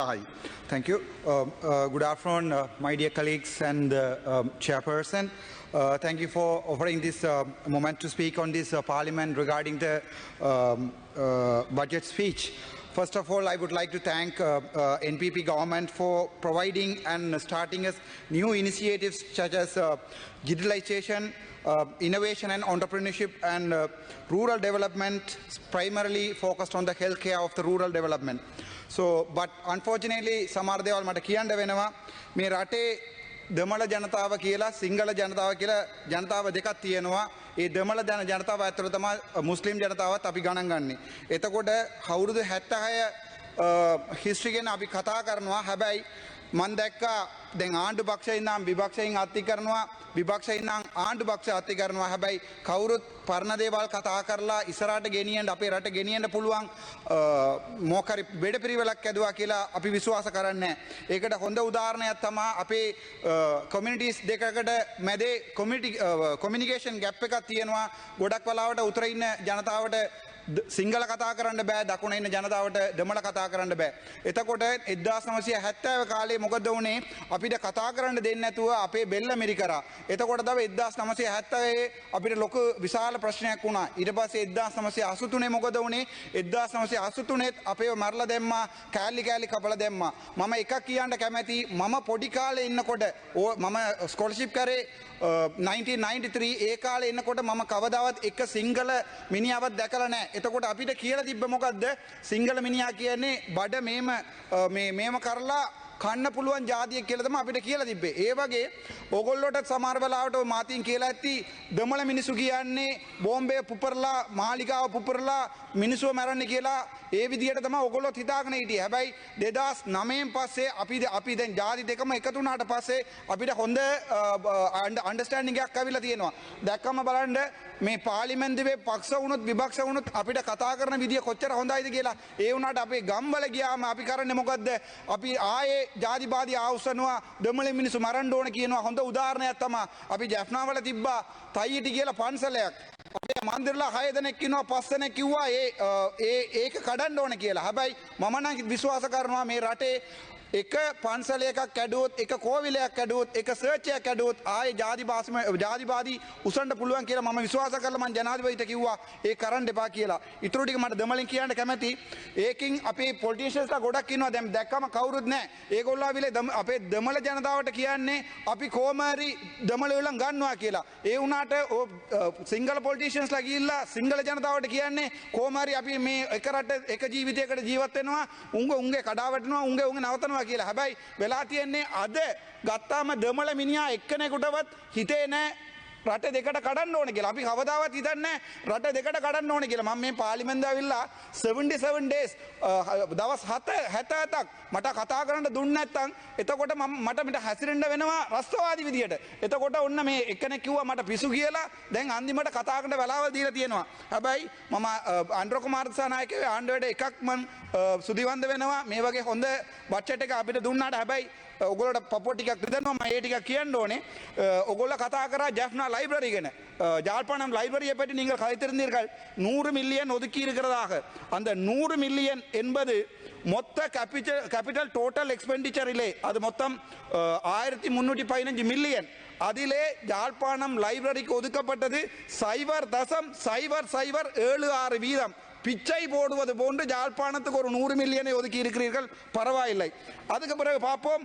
Hi, thank you. Um, uh, good afternoon, uh, my dear colleagues and uh, um, chairperson. Uh, thank you for offering this uh, moment to speak on this uh, parliament regarding the um, budget speech. First of all, I would like to thank uh, uh, NPP government for providing and starting us new initiatives such as uh, digitalization, uh, innovation and entrepreneurship and uh, rural development primarily focused on the healthcare of the rural development. So, but unfortunately සමහර දේවල් මට කියන්න වෙනවා මේ රටේ දෙමළ ජනතාව කියලා සිංහල ජනතාව කියලා ජනතාව දෙකක් තියෙනවා ඒ දෙමළ ජන ජනතාව ඇතුළ තමයි මුස්ලිම් ජනතාවත් අපි ගණන් ගන්නේ. එතකොට කවුරුදු 76 හිස්ට්‍රි ගැන අපි කතා කරනවා හැබැයි මන් දැක්කා දැන් ආණ්ඩු පක්ෂයෙන් නම් විපක්ෂයෙන් අත්ති කරනවා විපක්ෂයෙන් නම් ආණ්ඩු පක්ෂ අත්ති කරනවා. හැබැයි කවුරුත් පරණ දේවල් කතා කරලා ඉස්සරහට ගෙනියන්න අපේ රට ගෙනියන්න පුළුවන් මොකරි වැඩ පිළිවෙලක් ඇදුවා කියලා අපි විශ්වාස කරන්නේ ඒකට හොඳ උදාහරණයක් තමයි අපේ කොමියුනිටිස් දෙකකට මැදේ කොමියුනිටි කොමියුනිකේෂන් ගැප් එකක් තියෙනවා. ගොඩක් වෙලාවට උතර ඉන්න ජනතාවට ද- සිංහල කතා කරන්න බෑ දකුණ ඉන්න ජනතාවට දෙමළ කතා කරන්න බෑ. එතකොට එදදා සමසය හැත්තෑව කාලේ මොකද වනේ අපිට කතා කරන්න දෙන්න ඇතුව අපේ බෙල්ල මිරි කර. එතකොට දව එදදාස් නමසේ හැත්තවේ අපිට ලොක විශාල ප්‍රශ්නයක් වුණා ඉට පස එදදා සමසය අසුතුනේ මොකද වනේ එදදා සමසය අසුතුනෙත් අපේ මරල දෙම්ම කෑල්ලි කෑලි කපල දෙම්ම. මම එකක් කියන්න කැමැති මම පොඩිකාලේ ඉන්නකොට ඕ මම ස්කොලශිප් කරේ 1993 ඒ කාලේ එන්නකොට මම කවදාවත් එක සිංහල මිනිියාවත් දැකල නෑ එතකොට අපිට කියල තිබ්බ මොකක්ද සිංහල මිනිා කියන්නේ බඩ මේම අ, මේ- මේම කරලා කන්න පුළුවන් ජාතිය කියලතම අපිට කියලා තිබේ ඒ වගේ ඔගොල්ලොට සමර්වලාට මාතින් කියලා ඇත්ති දමල මිනිසු කියන්නේ බෝම්බය පුපරලා මාලිකාව පුපරලා මිනිසුව මැරන්න කියලා ඒ විදිහට තම ඔගොල්ලොත් හිතාගෙන හිටිය. හැබැයි දෙදස් නමයෙන් පස්සේ අපි අපි දැන් ජාති දෙකම එකතුනාට පස්සේ අපිට හොඳ අන්ඩස්ටෑන්ඩිගයක් ඇවිල තියෙනවා. දැක්කම බලන්ඩ මේ පාලිමෙන්දිවේ පක්ෂ වුණුත් විභක්ෂ වුණුත් අපිට කතා කරන විදිිය කොච්චර හොඳයිද කියලා. ඒ වුණට අපේ ගම්බල ගියාම අපි කරන්න මොකක්ද අපි ආයේ ජාතිපාති අවසනවා දමල මිනිසු මරන්ඩ ඕන කියනවා. හොඳ උදාරණයක් තම අපි ජැෆ්නාවල තිබ්බා තයිටි කියලා පන්සලයක්. අපේ මන්දිරලා හය දෙනෙක්කිනවා පස්සන කිව්වා ඒ අ, ඒ ඒක කඩන්ඩ ඕන කියලා. හැබැයි මමනං විශ්වාස කරනවා මේ රටේ එක පන්සල එකක් ඇඩුවොත් එක කෝවිලයක් ඇඩුවොත් එක සර්චයක් ඇඩුවොත් ආය ජාතිපාසම ජාතිපාදී උසන්ට පුළුවන් කියලා මම විශ්වාස කරලා මම ජනාධිපතිට කිව්වා ඒ කරන්න එපා කියලා. ඊටු ටික මට දෙමලින් කියන්න කැමැති. ඒකින් අපේ පොලිටිෂියන්ස්ලා ගොඩක් ඉන්නවා දැන් දැක්කම කවුරුත් නැහැ. ඒගොල්ලෝ ආවිලේ අපේ දෙමළ ජනතාවට කියන්නේ අපි කොහොම හරි දෙමළ විලං ගන්නවා කියලා. ඒ වුණාට සිංගල පොලිටිෂියන්ස්ලා ගිහිල්ලා සිංගල ජනතාවට කියන්නේ කොහොම හරි අපි මේ එක රට එක ජීවිතයකට ජීවත් වෙනවා. උංග උංගේ කඩාවැටෙනවා උංගේ උංගේ නවතනවා කියලා. හැබැයි වෙලා තියෙන්නේ අද ගත්තාම දමල මිනිා එක්කනෙකුටවත් හිතේ නෑ රට දෙකට කඩන්න ඕන කියලා. අපි කවදාවත් හිතන්න රට දෙකට කඩන්න ඕන කියලා. මම මේ පාලිමෙන්ද ඇවිල්ලා 77 days අ, දවස් හත හැත ඇතක් මට කතා කරන්න දුන්න ඇත්තං එතකොට මම මට මිට හැසිරෙන්ඩ වෙනවා රස්තවාදි විදියට. එතකොට ඔන්න මේ එකන කිව්ව මට පිසු කියලා. දැන් අන්දිමට කතාකට වෙලාව දීල තියෙනවා. හැබැයි මම අන්ඩ්‍රකුමාර්සානායකව ආණ්ඩුවට එකක්මන් සුදිවන්ද වෙනවා. මේ වගේ හොඳ බච්චට එක අපිට දුන්නාට හැබැයි ඔගොලට පොටිකක් ්‍රදනවා ඒටික කියන්න ඕනේ. ඔගොල්ල කතා කර ජැෆ්නා ලයිබරරි ගෙන. ஜாழ்ப்பாணம் லைப்ரரியை பற்றி நீங்கள் கலைத்திருந்தீர்கள் நூறு மில்லியன் ஒதுக்கி இருக்கிறதாக அந்த நூறு மில்லியன் என்பது மொத்த கேபிட்டல் கேபிட்டல் டோட்டல் எக்ஸ்பெண்டிச்சரிலே அது மொத்தம் ஆயிரத்தி முந்நூற்றி பதினஞ்சு மில்லியன் அதிலே யாழ்ப்பாணம் லைப்ரரிக்கு ஒதுக்கப்பட்டது சைவர் தசம் சைவர் சைவர் ஏழு ஆறு வீதம் பிச்சை போடுவது போன்று யாழ்ப்பாணத்துக்கு ஒரு நூறு மில்லியனை ஒதுக்கி இருக்கிறீர்கள் பரவாயில்லை அதுக்கு பிறகு பார்ப்போம்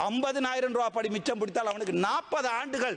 ஐம்பதனாயிரம் ரூபா படி மிச்சம் பிடித்தால் அவனுக்கு நாற்பது ஆண்டுகள்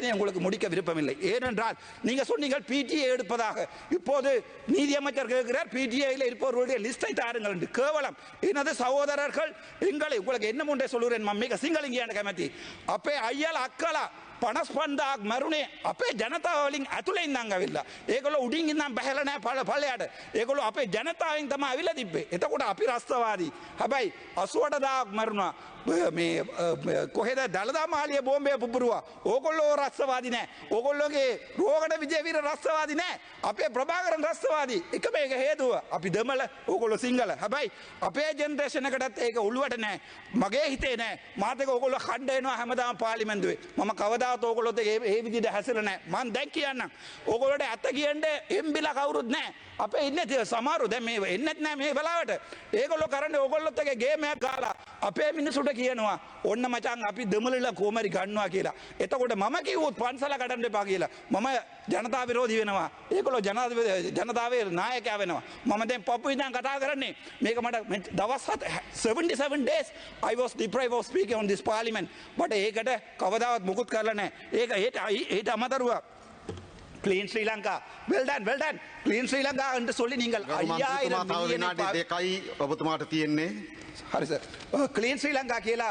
பிரச்சனையை உங்களுக்கு முடிக்க விருப்பமில்லை. ஏனென்றால் நீங்க சொன்னீங்க பிடிஏ எடுப்பதாக. இப்போது நீதியமைச்சர் கேட்கிறார் பிடிஏயில் இருப்பவர்களுடைய லிஸ்டை தாருங்கள் என்று. கேவலம். எனது சகோதரர்கள் எங்களை உங்களுக்கு என்ன முன்றே சொல்லுகிறேன் மம்மிக சிங்களிங்கியான கமத்தி அப்பே ஐயல் அக்கலா. පනස්පන්දාක් මරුණේ අපේ ජනතාවලින් ඇතුළෙන් දං ඇවිල්ලා. ඒකොල උඩින් ඉන්නම් බැහල නෑ පල පලයට ඒකොල අපේ ජනතාවෙන් තම ඇවිල තිබ්බේ. එතකොට අපි රස්තවාදී. හැබැයි අසුවටදාක් මරුණා. මේ කොහෙද? දළදා මාලිය බෝම්බය පුපුරුවා. ඕකොල්ලෝ රස්සවාදි නෑ. ඕකොල්ලොගේ රෝගට විජයවීර රස්සවාදි නෑ. අපේ ප්‍රභාකරන් රස්සවාදී එක මේක හේතුව. අපි දෙමල ඕකොල්ලො සිංහල. හැබැයි අපේ ජෙනරේෂණකටත් ඒක උළුවට නෑ. මගේ හිතේ නෑ. මාතක ඔකොල්ල කණ්ඩයනවා හැමදාම පාලිමෙන්දුවේ මම කවදාවත් ඕකොලොත් ඒ විදිහට හැසිර නැහැ. මං දැක් කියන්නම්. ඕකොලට ඇත්ත කියන්න එම්බිලා කවුරුත් නැහැ. අපේ ඉන්නේ සමහරු දැන් මේ එන්නත් නැහැ මේ වෙලාවට. ඒගොල්ලෝ කරන්නේ ඕකොල්ලොත් එක ගේමයක් ගාලා අපේ මිනිසුට කියනවා ඔන්න මචන් අපි දෙමලල කෝමරි ගන්නවා කියලා. එතකොට මම කිවූත් පන්සල කටන්ට පා කියලා. මම ජනතා විරෝධී වෙනවා. ඒකොල ජනතාවේ නායකයා වෙනවා. මම දැන් පපු ඉදන් කතා කරන්නේ. මේක මට දවස් 77 days I was deprived of speaking on this parliament. but ඒකට කවදාවත් මුකුත් කරලා නැහැ. ඒක ඒට ඒට අමතරුව clean Sri Lanka well done well done clean Sri Lanka என்று சொல்லி நீங்கள் ஐயாயிரம் තව மில்லியனை විනාඩි පා- දෙකයි ඔබතුමාට තියෙන්නේ ஹரி சார் கிளீன் ஸ்ரீலங்கா கீழே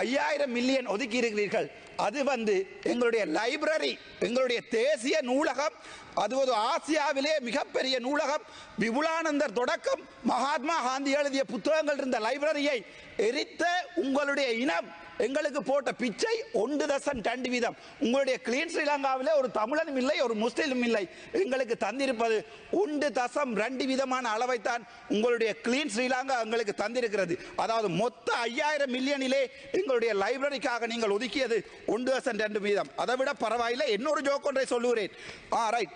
ஐயாயிரம் மில்லியன் ஒதுக்கி இருக்கிறீர்கள் அது வந்து எங்களுடைய லைப்ரரி எங்களுடைய தேசிய நூலகம் அது ஒரு ஆசியாவிலே மிகப்பெரிய நூலகம் விபுலானந்தர் தொடக்கம் மகாத்மா காந்தி எழுதிய புத்தகங்கள் இருந்த லைப்ரரியை எரித்த உங்களுடைய இனம் எங்களுக்கு போட்ட பிச்சை ஒன்று தசன் ரெண்டு வீதம். உங்களுடைய கிளீன் ஸ்ரீலங்காவில் ஒரு தமிழனும் இல்லை ஒரு முஸ்லீமும் இல்லை. எங்களுக்கு தந்திருப்பது ஒன்று தசம் ரெண்டு விதமான அளவைத்தான் உங்களுடைய கிளீன் ஸ்ரீலங்கா எங்களுக்கு தந்திருக்கிறது. அதாவது மொத்த ஐயாயிரம் மில்லியனிலே எங்களுடைய லைப்ரரிக்காக நீங்கள் ஒதுக்கியது ஒன்று தசம் ரெண்டு வீதம். அதை விட பரவாயில்லை இன்னொரு ஜோக் ஒன்றை சொல்லுகிறேன். ஆ ரைட்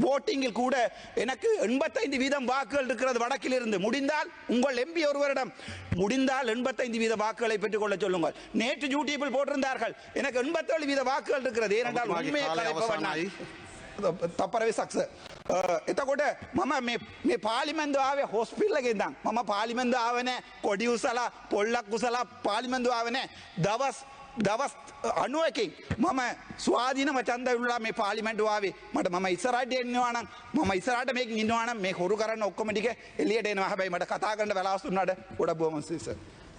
votingல் கூட எனக்கு எண்பத்தைந்து வீதம் வாக்குகள் இருக்கிறது வடக்கில் இருந்து முடிந்தால் உங்கள் எம்பி ஒருவரிடம் முடிந்தால் எண்பத்தைந்து வீத வாக்குகளை பெற்றுக்கொள்ள சொல்லுங்கள் நேற்று யூடியூபில் போட்டிருந்தார்கள் எனக்கு எண்பத்தேழு வீத வாக்குகள் இருக்கிறது ஏனென்றால் ඔබතුමාගේ உண்மையை කාලය கலைப்பவன் நான். අවසානයි. තපරවි සක්ස එතකොට මම මේ- මේ පාලිමෙන්දවාවේ හොස්පිල්ලක ඉදම් මම පාලිමෙන්ද ආවන කොඩි උසලා පොල්ලක් උසලා පාලිමෙන්ද ආවන දවස් දවස් අනුවකින් මම ස්වාධීනම චන්ද විල්ලා මේ පාලිමෙන්ටවාවේ මට මම ඉස්සරට එන්නවානම් මම ඉස්සරට මේ ඉන්නවානම් මේ හොරු කරන්න ඔක්කොමටික එලියට එනවා. හැබයි මට කතා කරන්න වෙලාස්තුන්නට ගොඩ බෝමන්සිස